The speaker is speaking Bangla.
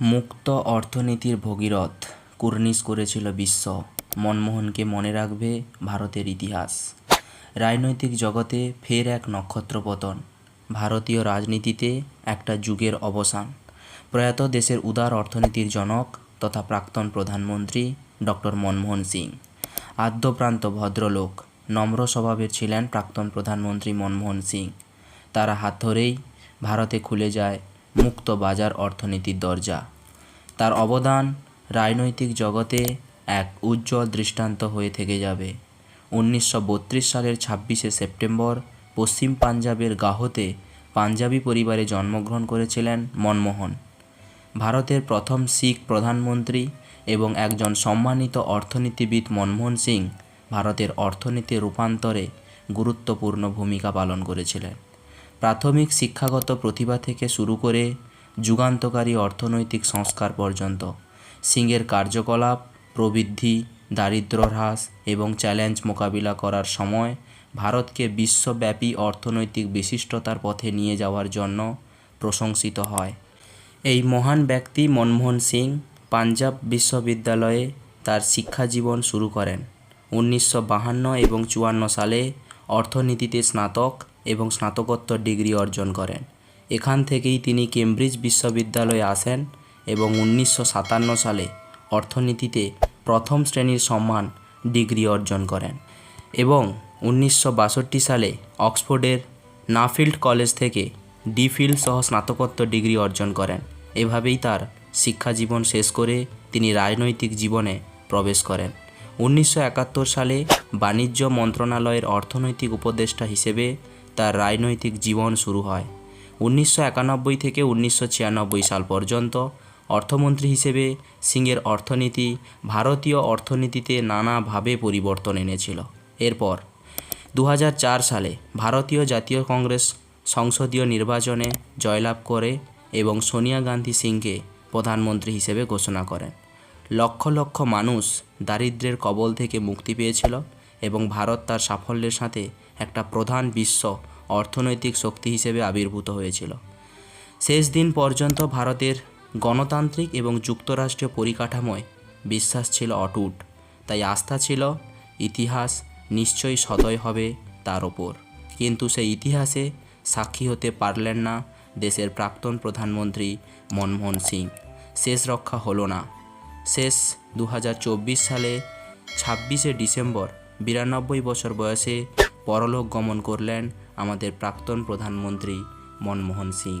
মুক্ত অর্থনীতির ভগীরথ কুর্নিশ করেছিল বিশ্ব। মনমোহনকে মনে রাখবে ভারতের ইতিহাস। রাজনৈতিক জগতে ফের এক নক্ষত্রপতন ভারতীয় রাজনীতিতে একটা যুগের অবসান। প্রয়াত দেশের উদার অর্থনীতির জনক তথা প্রাক্তন প্রধানমন্ত্রী ডক্টর মনমোহন সিং। আদ্যপ্রান্ত ভদ্রলোক নম্র স্বভাবের ছিলেন প্রাক্তন প্রধানমন্ত্রী মনমোহন সিং। তারা হাত ধরেই ভারতে খুলে যায় মুক্ত বাজার অর্থনীতির দরজা। তার অবদান রাজনৈতিক জগতে এক উজ্জ্বল দৃষ্টান্ত হয়ে থেকে যাবে। উনিশশো বত্রিশ সালের ছাব্বিশে সেপ্টেম্বর পশ্চিম পাঞ্জাবের গাহতে পাঞ্জাবি পরিবারে জন্মগ্রহণ করেছিলেন মনমোহন। ভারতের প্রথম শিখ প্রধানমন্ত্রী এবং একজন সম্মানিত অর্থনীতিবিদ মনমোহন সিং ভারতের অর্থনীতির রূপান্তরে গুরুত্বপূর্ণ ভূমিকা পালন করেছিলেন। প্রাথমিক শিক্ষাগত প্রতিভা থেকে শুরু করে যুগান্তকারী অর্থনৈতিক সংস্কার পর্যন্ত। সিংয়ের কার্যকলাপ, প্রবৃদ্ধি দারিদ্র্য হ্রাস এবং চ্যালেঞ্জ মোকাবিলা করার সময় ভারতকে বিশ্বব্যাপী অর্থনৈতিক বিশিষ্টতার পথে নিয়ে যাওয়ার জন্য প্রশংসিত হয়। এই মহান ব্যক্তি মনমোহন সিং পাঞ্জাব বিশ্ববিদ্যালয়ে তার শিক্ষাজীবন শুরু করেন। উনিশশো বাহান্ন এবং চুয়ান্ন সালে অর্থনীতিতে স্নাতক এবং স্নাতকোত্তর ডিগ্রি অর্জন করেন। এখান থেকেই তিনি কেমব্রিজ বিশ্ববিদ্যালয়ে আসেন এবং উনিশশো সাতান্ন সালে অর্থনীতিতে প্রথম শ্রেণির সম্মান ডিগ্রি অর্জন করেন এবং উনিশশো বাষট্টি সালে অক্সফোর্ডের নাফিল্ড কলেজ থেকে ডিফিল সহ স্নাতকোত্তর ডিগ্রি অর্জন করেন। এভাবেই তার শিক্ষাজীবন শেষ করে তিনি রাজনৈতিক জীবনে প্রবেশ করেন। উনিশশো একাত্তর সালে বাণিজ্য মন্ত্রণালয়ের অর্থনৈতিক উপদেষ্টা হিসেবে তার রাজনৈতিক জীবন শুরু হয়। উনিশশো একানব্বই থেকে উনিশশো ছিয়ানব্বই সাল পর্যন্ত অর্থমন্ত্রী হিসেবে সিংয়ের অর্থনীতি ভারতীয় অর্থনীতিতে নানাভাবে পরিবর্তন এনেছিল। এরপর দু হাজার চার সালে ভারতীয় জাতীয় কংগ্রেস সংসদীয় নির্বাচনে জয়লাভ করে এবং সোনিয়া গান্ধী সিংকে প্রধানমন্ত্রী হিসেবে ঘোষণা করেন। লক্ষ লক্ষ মানুষ দারিদ্র্যের কবল থেকে মুক্তি পেয়েছিল এবং ভারত তার সাফল্যের সাথে একটা প্রধান বিশ্ব অর্থনৈতিক শক্তি হিসেবে আবির্ভূত হয়েছিল। শেষ দিন পর্যন্ত ভারতের গণতান্ত্রিক এবং যুক্তরাষ্ট্রীয় পরিকাঠামোয় বিশ্বাস ছিল অটুট, তাই আস্থা ছিল ইতিহাস নিশ্চয়ই সদয় হবে তার ওপর। কিন্তু সেই ইতিহাসে সাক্ষী হতে পারলেন না দেশের প্রাক্তন প্রধানমন্ত্রী মনমোহন সিং। শেষ রক্ষা হলো না। শেষ দু হাজার চব্বিশ সালে ছাব্বিশে ডিসেম্বর বিরানব্বই বছর বয়সে পরলোক গমন করলেন আমাদের প্রাক্তন প্রধানমন্ত্রী মনমোহন সিং।